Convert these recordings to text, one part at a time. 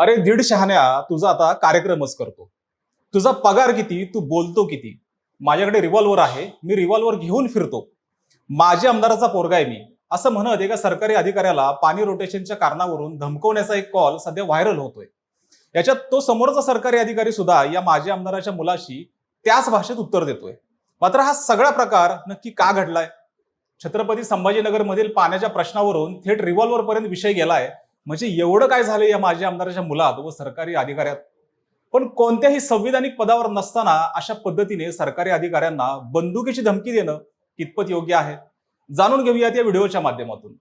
अरे दीड शहाण्या तुझा आता कार्यक्रमच करतो. तुझा पगार किती तू बोलतो किती? माझ्याकडे रिव्हॉल्वर आहे मी रिव्हॉल्वर घेऊन फिरतो. माझी आमदाराचा पोरगा आहे मी. असं म्हणत एका सरकारी अधिकाऱ्याला पाणी रोटेशनच्या कारणावरून धमकवण्याचा एक कॉल सध्या व्हायरल होतोय. याच्यात तो समोरचा सरकारी अधिकारी सुद्धा या माजी आमदाराच्या मुलाशी त्याच भाषेत उत्तर देतोय. मात्र हा सगळा प्रकार नक्की का घडलाय? छत्रपती संभाजीनगरमधील पाण्याच्या प्रश्नावरून थेट रिव्हॉल्वर पर्यंत विषय गेलाय. म्हणजे एवढं काय झालं या माजी आमदाराच्या मुलात व सरकारी अधिकाऱ्यात? पण कोणत्याही संविधानिक पदावर नसताना अशा पद्धतीने सरकारी अधिकाऱ्यांना बंदुकीची धमकी देणं कितपत योग्य आहे? जाणून घेऊयात या व्हिडिओच्या माध्यमातून.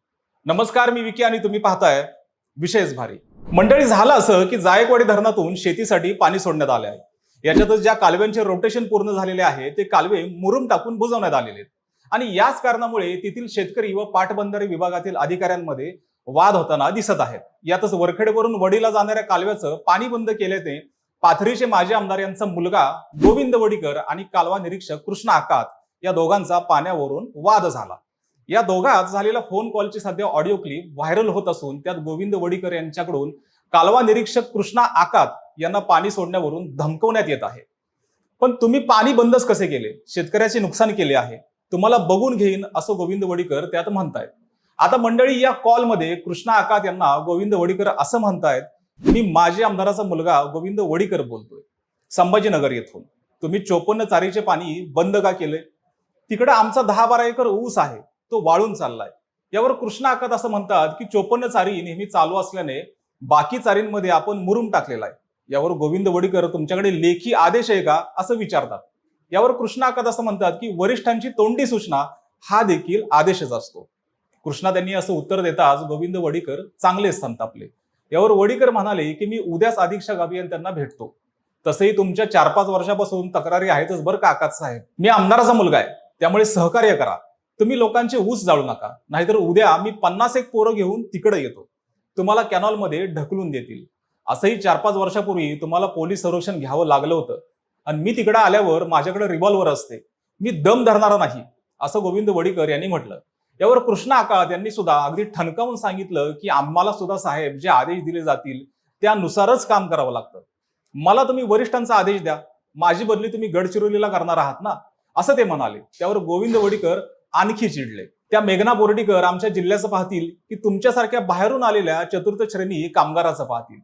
नमस्कार मी विकी आणि तुम्ही पाहताय विशेष भारी. मंडळी झालं असं की जायकवाडी धरणातून शेतीसाठी पाणी सोडण्यात आले आहे याच्यातच ज्या कालव्यांचे रोटेशन पूर्ण झालेले आहे ते कालवे मुरुम टाकून बुजवण्यात आलेले आहेत. आणि याच कारणामुळे तेथील शेतकरी व पाटबंधारे विभागातील अधिकाऱ्यांमध्ये वाद होताना दिसत आहेत. यातच वरखेडवरून वडीला जाणाऱ्या कालव्याचं पाणी बंद केल्याने पाथरीचे माजी आमदार यांचा मुलगा गोविंद वडीकर आणि कालवा निरीक्षक कृष्ण आकात या दोघांचा पाण्यावरून वाद झाला. या दोघात झालेल्या फोन कॉलची सध्या ऑडिओ क्लिप व्हायरल होत असून त्यात गोविंद वडीकर यांच्याकडून कालवा निरीक्षक कृष्णा आकात यांना पाणी सोडण्यावरून धमकवण्यात येत आहे. पण तुम्ही पाणी बंदच कसे केले? शेतकऱ्याचे नुकसान केले आहे. तुम्हाला बघून घेईन असं गोविंद वडीकर त्यात म्हणतायत. आता मंडळी या कॉलमध्ये कृष्णा आकात यांना गोविंद वडीकर असं म्हणतायत मी माजी आमदाराचा मुलगा गोविंद वडीकर बोलतोय संभाजीनगर येथून. तुम्ही चोपन्न चारीचे पाणी बंद का केले तिकडे आमचा दहा बारा एकर ऊस आहे तो वाळून चाललाय. यावर कृष्णा आकात असं म्हणतात की चोपन्न चारी नेहमी चालू असल्याने बाकी चारींमध्ये आपण मुरुम टाकलेला आहे. यावर गोविंद वडीकर तुमच्याकडे लेखी आदेश आहे का? असं विचारतात. यावर कृष्णा आकात असं म्हणतात की वरिष्ठांची तोंडी सूचना हा देखील आदेशच असतो. कृष्णा त्यांनी असं उत्तर देताच गोविंद वडीकर चांगलेच संतापले. यावर वडीकर म्हणाले की मी उद्याच अधीक्षक अभियंत्यांना भेटतो. तसेही तुमच्या चार पाच वर्षापासून तक्रारी आहेतच बरं का आकात साहेब? मी आमदाराचा मुलगा आहे. त्यामुळे सहकार्य करा. तुम्ही लोकांचे ऊस जाळू नका. नाहीतर उद्या मी पन्नास एक पोरं घेऊन तिकडे येतो. तुम्हाला कॅनॉलमध्ये ढकलून देतील. असंही चार पाच वर्षापूर्वी तुम्हाला पोलीस संरक्षण घ्यावं लागलं होतं. आणि मी तिकडे आल्यावर माझ्याकडे रिव्हॉल्वर असते. मी दम धरणारा नाही असं गोविंद वडीकर यांनी म्हटलं. यावर कृष्ण आकात यांनी सुद्धा अगदी ठणकावून सांगितलं की आम्हाला सुद्धा साहेब जे आदेश दिले जातील त्यानुसारच काम करावं लागतं. मला तुम्ही वरिष्ठांचा आदेश द्या. माझी बदली तुम्ही गडचिरोलीला करणार आहात ना? असं ते म्हणाले. त्यावर गोविंद वडीकर आणखी चिडले. त्या मेघना बोर्डीकर आमच्या जिल्ह्याचं पाहतील की तुमच्यासारख्या बाहेरून आलेल्या चतुर्थ श्रेणी कामगाराचं पाहतील.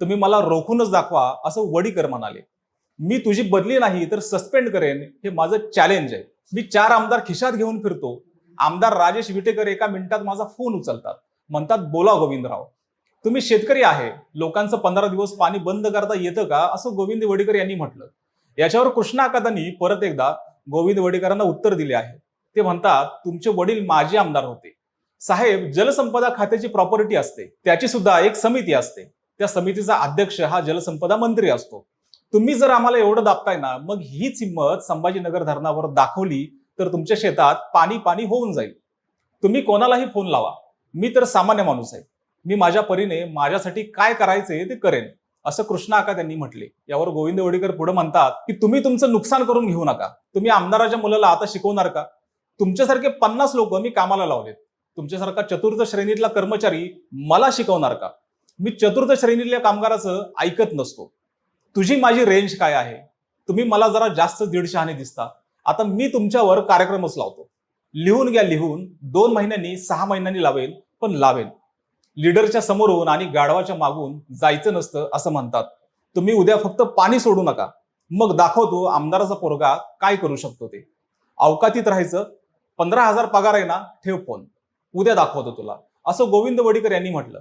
तुम्ही मला रोखूनच दाखवा असं वडीकर म्हणाले. मी तुझी बदली नाही तर सस्पेंड करेन. हे माझं चॅलेंज आहे. मी चार आमदार खिशात घेऊन फिरतो. आमदार राजेश विटेकर एका मिनिटात माझा फोन उचलतात. म्हणतात बोला गोविंदराव तुम्ही शेतकरी आहे लोकांचं पंधरा दिवस पाणी बंद करता येतं का? असं गोविंद वडेकर यांनी म्हटलं. याच्यावर कृष्णा आकातांनी परत एकदा गोविंद वडेकरांना उत्तर दिले आहे. ते म्हणतात तुमचे वडील माजी आमदार होते. साहेब जलसंपदा खात्याची प्रॉपर्टी असते. त्याची सुद्धा एक समिती असते. त्या समितीचा अध्यक्ष हा जलसंपदा मंत्री असतो. तुम्ही जर आम्हाला एवढं दाबताय ना मग हीच हिंमत संभाजीनगर धरणावर दाखवली तर तुमच्या शेतात पाणी पाणी होऊन जाईल. तुम्ही कोणालाही फोन लावा. मी तर सामान्य माणूस आहे. मी माझ्या परीने माझ्यासाठी काय करायचे ते करेन असं कृष्णा आका त्यांनी म्हटले. यावर गोविंद वडीकर पुढे म्हणतात की तुम्ही तुमचं नुकसान करून घेऊ नका. तुम्ही आमदाराच्या मुलाला आता शिकवणार का? तुमच्यासारखे पन्नास लोक मी कामाला लावलेत. तुमच्यासारखा चतुर्थ श्रेणीतला कर्मचारी मला शिकवणार का? मी चतुर्थ श्रेणीतल्या कामगाराचं ऐकत नसतो. तुझी माझी रेंज काय आहे? तुम्ही मला जरा जास्त दीडशहाने दिसता. आता मी तुमच्यावर कार्यक्रमच लावतो. लिहून घ्या लिहून. दोन महिन्यांनी सहा महिन्यांनी लावेल पण लावेल. लीडरच्या समोरून आणि गाढवाच्या मागून जायचं नसतं असं म्हणतात. तुम्ही उद्या फक्त पाणी सोडू नका. मग दाखवतो आमदाराचा पोरगा काय करू शकतो ते. अवकातीत राहायचं. पंधरा हजार पगार आहे ना ठेव फोन. उद्या दाखवतो तुला. असं गोविंद वडीकर यांनी म्हटलं.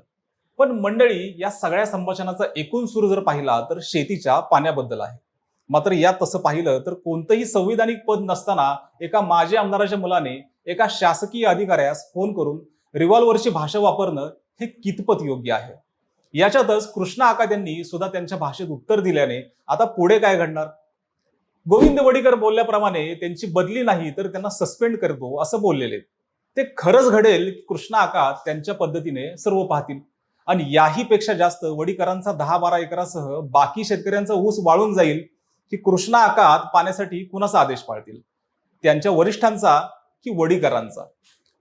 पण मंडळी या सगळ्या संभाषणाचा एकूण सूर जर पाहिला तर शेतीच्या पाण्याबद्दल आहे. मात्र यात तसं पाहिलं तर कोणतंही संविधानिक पद नसताना एका माजी आमदाराच्या मुलाने एका शासकीय अधिकाऱ्यास फोन करून रिव्हॉल्वरची भाषा वापरणं हे कितपत योग्य आहे? याच्यातच कृष्णा आकात यांनी सुद्धा त्यांच्या भाषेत उत्तर दिल्याने आता पुढे काय घडणार? गोविंद वडीकर बोलल्याप्रमाणे त्यांची बदली नाही तर त्यांना सस्पेंड करतो असं बोललेले. ते खरंच घडेल की कृष्णा आकात त्यांच्या पद्धतीने सर्व पाहतील. आणि याही पेक्षा जास्त वडीकरांचा दहा बारा एकरासह बाकी शेतकऱ्यांचा ऊस वाळून जाईल की कृष्णा आकात पाण्यासाठी कुणाचा आदेश पाळतील? त्यांच्या वरिष्ठांचा की वडीकरांचा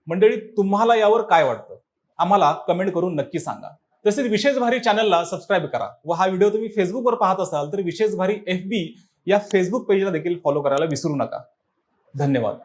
मंडळी तुम्हाला यावर काय वाटतं? आम्हाला कमेंट करून नक्की सांगा. तसेच विशेष भारी चॅनलला सबस्क्राईब करा व हा व्हिडिओ तुम्ही फेसबुकवर पाहत असाल तर विशेष भारी एफ बी या फेसबुक पेजला देखील फॉलो करायला विसरू नका. धन्यवाद.